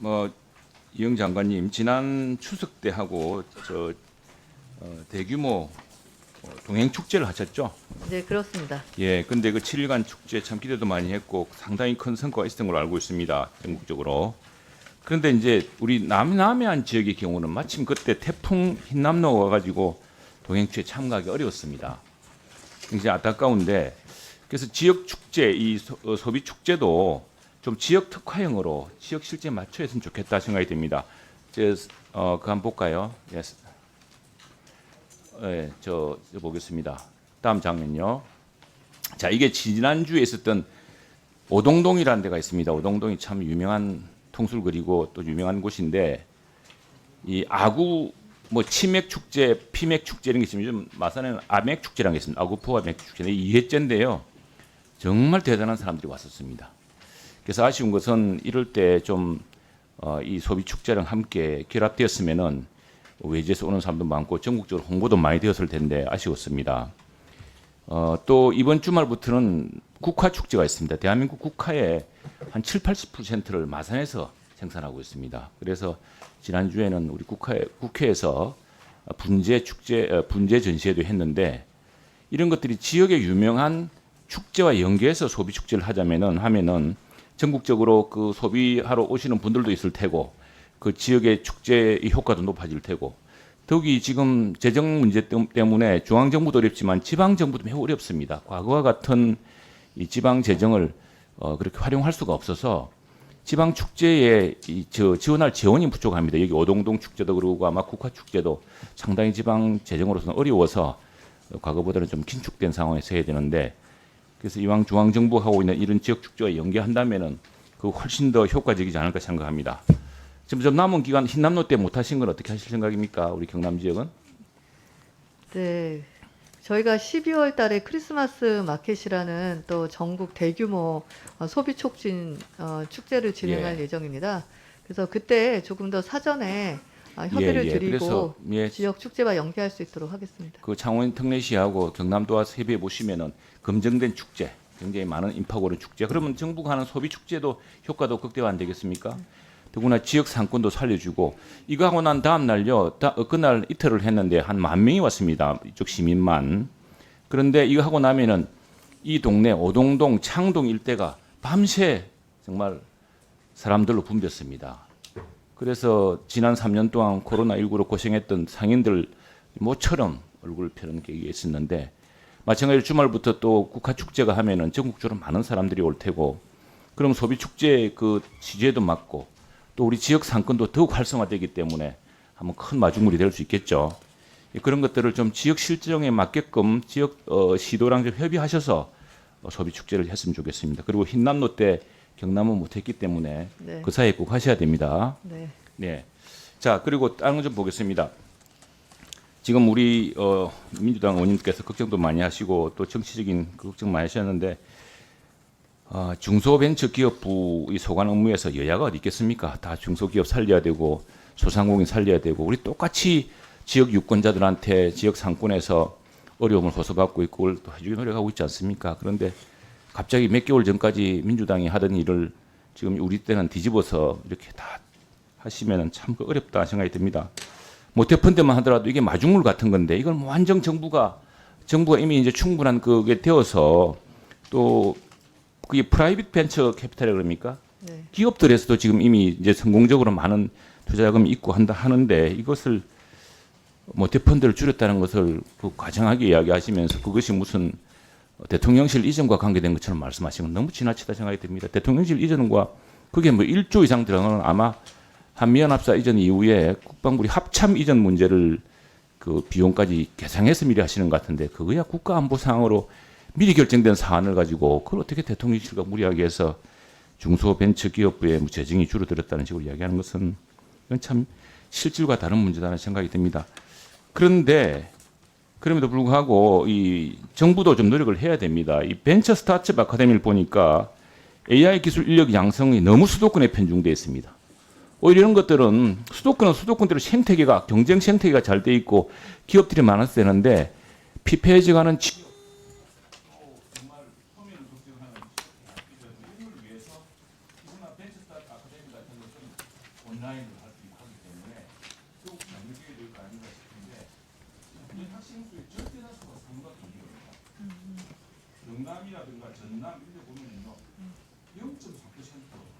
뭐 이영 장관님 지난 추석 때 하고 저 어, 대규모 어, 동행 축제를 하셨죠? 네, 그렇습니다. 예, 근데 그 7일간 축제 참 기대도 많이 했고 상당히 큰 성과가 있었던 걸로 알고 있습니다. 전국적으로. 그런데 이제 우리 남남해안 지역의 경우는 마침 그때 태풍 흰남노가 와가지고 동행축에 참가하기 어려웠습니다. 굉장히 안타까운데 그래서 지역 축제 이 소, 어, 소비 축제도 좀 지역 특화형으로 지역 실제 맞춰 했으면 좋겠다 생각이 듭니다. 저, 어, 그 한번 볼까요? 예, 예, 저, 저 보겠습니다. 다음 장면요. 자, 이게 지난주에 있었던 오동동이라는 데가 있습니다. 오동동이 참 유명한 통술거리고 또 유명한 곳인데 이 아구 뭐 치맥 축제, 피맥 축제 이런 게 있으면 마산에는 아맥 축제라는 게 있습니다. 아구포와 맥 축제인데 이 2회째인데요. 정말 대단한 사람들이 왔었습니다. 그래서 아쉬운 것은 이럴 때좀 어, 이 소비 축제랑 함께 결합되었으면은 외지에서 오는 사람도 많고 전국적으로 홍보도 많이 되었을 텐데 아쉬웠습니다. 어, 또 이번 주말부터는 국화 축제가 있습니다. 대한민국 국화의 한 7, 80%를 마산에서 생산하고 있습니다. 그래서 지난주에는 우리 국회, 국회에서 분재 축제, 어, 분재 전시회도 했는데 이런 것들이 지역의 유명한 축제와 연계해서 소비 축제를 하자면은 하면은 전국적으로 그 소비하러 오시는 분들도 있을 테고 그 지역의 축제의 효과도 높아질 테고 더욱이 지금 재정 문제 때- 때문에 중앙 정부도 어렵지만 지방 정부도 매우 어렵습니다. 과거와 같은 이 지방 재정을 어, 그렇게 활용할 수가 없어서 지방 축제에 이, 저, 지원할 재원이 부족합니다. 여기 오동동 축제도 그러고 아마 국화 축제도 상당히 지방 재정으로서는 어려워서 어, 과거보다는 좀 긴축된 상황에서 해야 되는데 그래서 이왕 중앙 정부가 하고 있는 이런 지역 축제와 연계한다면은 그 훨씬 더 효과적이지 않을까 생각합니다. 지금 좀 남은 기간 흰남노 때 못 하신 건 어떻게 하실 생각입니까? 우리 경남 지역은? 네. 저희가 12월 달에 크리스마스 마켓이라는 또 전국 대규모 어, 소비 촉진 어, 축제를 진행할 예. 예정입니다. 그래서 그때 조금 더 사전에 아, 협의를 예, 예. 드리고 그래서 예, 지역 축제와 연계할 수 있도록 하겠습니다. 그 창원 특례시하고 경남도와 세비해 보시면은 검증된 축제, 굉장히 많은 오는 축제. 그러면 정부가 하는 소비 축제도 효과도 극대화 안 되겠습니까? 더구나 지역 상권도 살려주고 이거 하고 난 다음 날요, 다, 어, 그날 이틀을 했는데 한 만 명이 왔습니다. 이쪽 시민만. 그런데 이거 하고 나면은 이 동네 오동동, 창동 일대가 밤새 정말 사람들로 붐볐습니다. 그래서 지난 3년 동안 코로나19로 고생했던 상인들 모처럼 얼굴 펴는 게 있었는데 마찬가지로 주말부터 또 국화 축제가 하면은 전국적으로 많은 사람들이 올 테고 그럼 소비 축제 그 지지에도 맞고 또 우리 지역 상권도 더욱 활성화되기 때문에 한번 큰 마중물이 될 수 있겠죠. 예, 그런 것들을 좀 지역 실정에 맞게끔 지역 어, 시도랑 좀 협의하셔서 어, 소비 축제를 했으면 좋겠습니다. 그리고 흰남노 때 경남은 못했기 때문에 네. 그 사이에 꼭 하셔야 됩니다. 네. 네. 자 그리고 다른 거 좀 보겠습니다. 지금 우리 어, 민주당 의원님께서 걱정도 많이 하시고 또 정치적인 그 걱정 많이 하셨는데 어, 중소벤처기업부 이 소관 업무에서 여야가 어디 있겠습니까? 다 중소기업 살려야 되고 소상공인 살려야 되고 우리 똑같이 지역 유권자들한테 지역 상권에서 어려움을 호소받고 있고 그걸 또 해주기 노력하고 있지 않습니까? 그런데 갑자기 몇 개월 전까지 민주당이 하던 일을 지금 우리 때는 뒤집어서 이렇게 다 하시면은 참그 어렵다 생각이 듭니다. 모태펀 때만 하더라도 이게 마중물 같은 건데 이걸 뭐 완전 정부가 정부가 이미 이제 충분한 그게 되어서 또 그게 프라이빗 벤처 캐피탈이 그럽니까? 네. 기업들에서도 지금 이미 이제 성공적으로 많은 투자자금이 있고 한다 하는데 이것을 모태펀드를 줄였다는 것을 그 과장하게 이야기하시면서 그것이 무슨 대통령실 이전과 관계된 것처럼 말씀하시는 건 너무 지나치다 생각이 듭니다. 대통령실 이전과 그게 뭐 1조 이상 들어가는 건 아마 한미연합사 이전 이후에 국방부리 합참 이전 문제를 그 비용까지 계상해서 미리 하시는 것 같은데 그거야 국가안보상으로 미리 결정된 사안을 가지고 그걸 어떻게 대통령실과 무리하게 해서 중소벤처기업부의 뭐 재정이 줄어들었다는 식으로 이야기하는 것은 참 실질과 다른 문제다는 생각이 듭니다. 그런데 그럼에도 불구하고 이 정부도 좀 노력을 해야 됩니다. 이 벤처 스타트업 아카데미를 보니까 AI 기술 인력 양성이 너무 수도권에 편중되어 있습니다. 오히려 이런 것들은 수도권은 수도권대로 생태계가 경쟁 생태계가 잘 돼 있고 기업들이 많아서 되는데 피폐해져가는 지- 온라인으로 할 수 있기 때문에 더욱 장려되어야 될 거 아닌가 싶은데 이 학생 수의 절대 다수가 서울과 동기입니다. 경남이라든가 전남 데 보면요. 0.4%